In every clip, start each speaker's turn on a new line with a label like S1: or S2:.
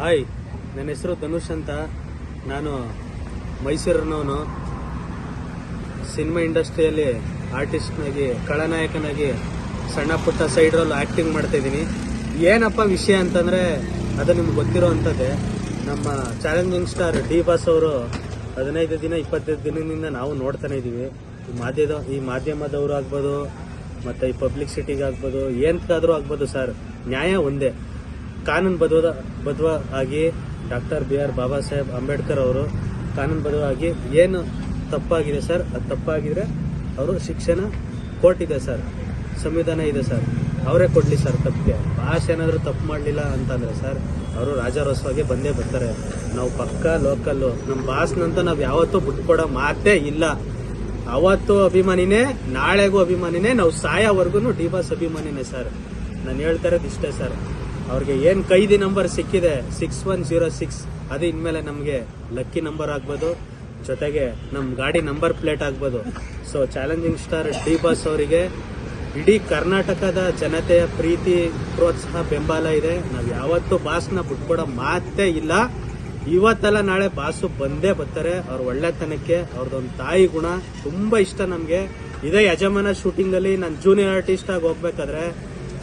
S1: Hi, ನನ್ನ ಹೆಸರು ಧನುಷ್ ಅಂತ. ನಾನು ಮೈಸೂರಿನವನು. ಸಿನಿಮಾ ಇಂಡಸ್ಟ್ರಿಯಲ್ಲಿ ಆರ್ಟಿಸ್ಟ್ನಾಗಿ, ಖಳನಾಯಕನಾಗಿ ಸಣ್ಣ ಪುಟ್ಟ ಸೈಡ್ ರೋಲ್ ಆ್ಯಕ್ಟಿಂಗ್ ಮಾಡ್ತಾಯಿದ್ದೀನಿ ಏನಪ್ಪ ವಿಷಯ ಅಂತಂದರೆ, ಅದು ನಿಮ್ಗೆ ಗೊತ್ತಿರೋ ಅಂಥದ್ದೇ ನಮ್ಮ ಚಾಲೆಂಜಿಂಗ್ ಸ್ಟಾರ್ ಡಿ ಬಾಸ್ ಅವರು ಹದಿನೈದು ದಿನ, ಇಪ್ಪತ್ತೈದು ದಿನದಿಂದ ನಾವು ನೋಡ್ತಾನೆ ಇದ್ದೀವಿ. ಈ ಮಾಧ್ಯದ, ಈ ಮಾಧ್ಯಮದವರು ಆಗ್ಬೋದು, ಮತ್ತು ಈ ಪಬ್ಲಿಸಿಟಿಗೆ ಆಗ್ಬೋದು ಏನಕ್ಕಾದರೂ ಆಗ್ಬೋದು ಸರ್. ನ್ಯಾಯ ಒಂದೇ. ಕಾನೂನು ಬದ್ವದ ಬದ್ವ ಆಗಿ doctor B R Baba Saheb Ambedkar ಅವರು ಕಾನೂನು ಬದ್ಧವಾಗಿ ಏನು ತಪ್ಪಾಗಿದೆ ಸರ್? ಅದು ತಪ್ಪಾಗಿದ್ರೆ ಅವರು ಶಿಕ್ಷಣ ಕೋರ್ಟ್ ಇದೆ ಸರ್. ಸಂವಿಧಾನ ಇದೆ ಸರ್. ಅವರೇ ಕೊಡಲಿ ಸರ್ ತಪ್ಪಿಗೆ. ಭಾಷೆ ಏನಾದರೂ ತಪ್ಪು ಮಾಡಲಿಲ್ಲ ಅಂತಂದರೆ ಸರ್, ಅವರು ರಾಜಾರೋತ್ಸವಗೆ ಬಂದೇ ಬರ್ತಾರೆ. ನಾವು ಪಕ್ಕ ಲೋಕಲ್ಲು ನಮ್ಮ ಭಾಷನಂತ ನಾವು ಯಾವತ್ತೂ ಬಿಟ್ಕೊಡೋ ಮಾತೇ ಇಲ್ಲ. ಅವತ್ತು ಅಭಿಮಾನಿನೇ, ನಾಳೆಗೂ ಅಭಿಮಾನಿನೇ, ನಾವು ಸಾಯೋವರೆಗೂ ಡಿ ಬಾಸ್ ಅಭಿಮಾನಿನೇ ಸರ್. ನಾನು ಹೇಳ್ತಾ ಇರೋದು ಇಷ್ಟೇ ಸರ್. ಅವ್ರಿಗೆ ಏನು ಕೈದಿ ನಂಬರ್ ಸಿಕ್ಕಿದೆ ಸಿಕ್ಸ್ ಒನ್ ಜೀರೋ ಸಿಕ್ಸ್ ಅದು ಇನ್ಮೇಲೆ ನಮಗೆ ಲಕ್ಕಿ ನಂಬರ್ ಆಗ್ಬೋದು. ಜೊತೆಗೆ ನಮ್ಮ ಗಾಡಿ ನಂಬರ್ ಪ್ಲೇಟ್ ಆಗ್ಬೋದು. So challenging star D boss ಅವರಿಗೆ ಇಡೀ ಕರ್ನಾಟಕದ ಜನತೆಯ ಪ್ರೀತಿ, ಪ್ರೋತ್ಸಾಹ, ಬೆಂಬಲ ಇದೆ. ನಾವು ಯಾವತ್ತೂ ಬಾಸ್ನ ಬಿಟ್ಕೊಡೋ ಮಾತೇ ಇಲ್ಲ. ಇವತ್ತಲ್ಲ ನಾಳೆ ಬಾಸು ಬಂದೇ ಬರ್ತಾರೆ. ಅವ್ರ ಒಳ್ಳೆತನಕ್ಕೆ ಅವ್ರದ್ದೊಂದು ತಾಯಿ ಗುಣ ತುಂಬಾ ಇಷ್ಟ ನಮಗೆ. ಇದೇ ಯಜಮಾನ ಶೂಟಿಂಗಲ್ಲಿ ನಾನು ಜೂನಿಯರ್ ಆರ್ಟಿಸ್ಟ್ ಆಗಿ ಹೋಗ್ಬೇಕಾದ್ರೆ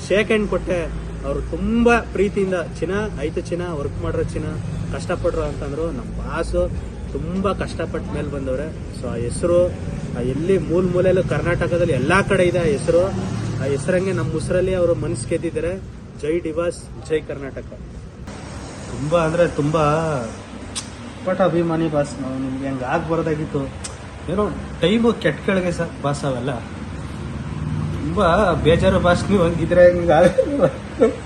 S1: ಶೇಕ್ ಹ್ಯಾಂಡ್ ಕೊಟ್ಟೆ ಅವ್ರು ತುಂಬಾ ಪ್ರೀತಿಯಿಂದ ಚಿನ್ನ, ಐತ ಚಿನ್ನ ವರ್ಕ್ ಮಾಡಿರೋ ಚಿನ್ನ ಕಷ್ಟಪಡ್ರು ಅಂತಂದ್ರು ನಮ್ಮ ಬಾಸು ತುಂಬಾ ಕಷ್ಟಪಟ್ಟ ಮೇಲೆ ಬಂದವ್ರೆ. ಸೊ ಆ ಹೆಸರು ಎಲ್ಲಿ ಮೂಲ ಮೂಲೆಯಲ್ಲೂ ಕರ್ನಾಟಕದಲ್ಲಿ ಎಲ್ಲಾ ಕಡೆ ಇದೆ ಆ ಹೆಸರು. ಆ ಹೆಸರಂಗೆ ನಮ್ಮ ಉಸಿರಲ್ಲಿ ಅವರು ಮನಸ್ಸು ಗೆದ್ದಿದ್ದಾರೆ ಜೈ ಡಿವಾಸ್, ಜೈ ಕರ್ನಾಟಕ. ತುಂಬಾ ಅಂದ್ರೆ ತುಂಬಾ ಪಟ ಅಭಿಮಾನಿ ಬಾಸ್ ನಾವು. ನಿಮ್ಗೆ ಹಂಗೆ ಆಗ್ಬಾರ್ದಾಗಿತ್ತು. ಏನೋ ಟೈಮು ಕೆಟ್ಟ ಕೆಳಗೆ ಸರ್ ಬಾಸ್ ಅವೆಲ್ಲ. ತುಂಬ ಬೇಜಾರು ಭಾಷೆ ಒಂದು ಇದ್ರೆ ಹಿಂಗಾದ್ರೆ